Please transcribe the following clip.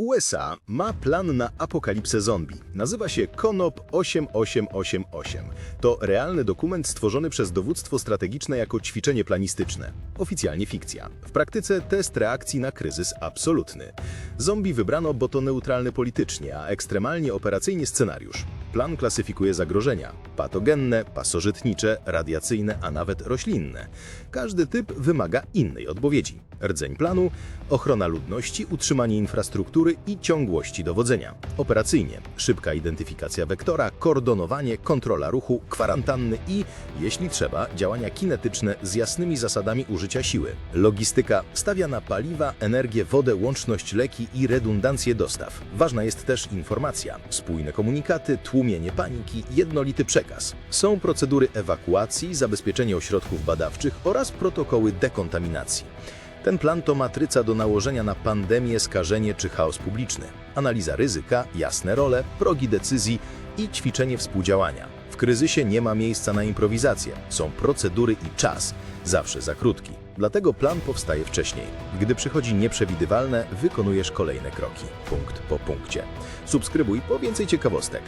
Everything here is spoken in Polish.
USA ma plan na apokalipsę zombie. Nazywa się KONOP 8888. To realny dokument stworzony przez dowództwo strategiczne jako ćwiczenie planistyczne. Oficjalnie fikcja. W praktyce test reakcji na kryzys absolutny. Zombie wybrano, bo to neutralny politycznie, a ekstremalnie operacyjnie scenariusz. Plan klasyfikuje zagrożenia. Patogenne, pasożytnicze, radiacyjne, a nawet roślinne. Każdy typ wymaga innej odpowiedzi. Rdzeń planu – ochrona ludności, utrzymanie infrastruktury i ciągłości dowodzenia. Operacyjnie – szybka identyfikacja wektora, koordynowanie, kontrola ruchu, kwarantanny i, jeśli trzeba, działania kinetyczne z jasnymi zasadami użycia siły. Logistyka stawia na paliwa, energię, wodę, łączność leki i redundancję dostaw. Ważna jest też informacja, spójne komunikaty, tłumienie paniki, jednolity przekaz. Są procedury ewakuacji, zabezpieczenie ośrodków badawczych oraz protokoły dekontaminacji. Ten plan to matryca do nałożenia na pandemię, skażenie czy chaos publiczny. Analiza ryzyka, jasne role, progi decyzji i ćwiczenie współdziałania. W kryzysie nie ma miejsca na improwizację. Są procedury i czas, zawsze za krótki. Dlatego plan powstaje wcześniej. Gdy przychodzi nieprzewidywalne, wykonujesz kolejne kroki, punkt po punkcie. Subskrybuj po więcej ciekawostek.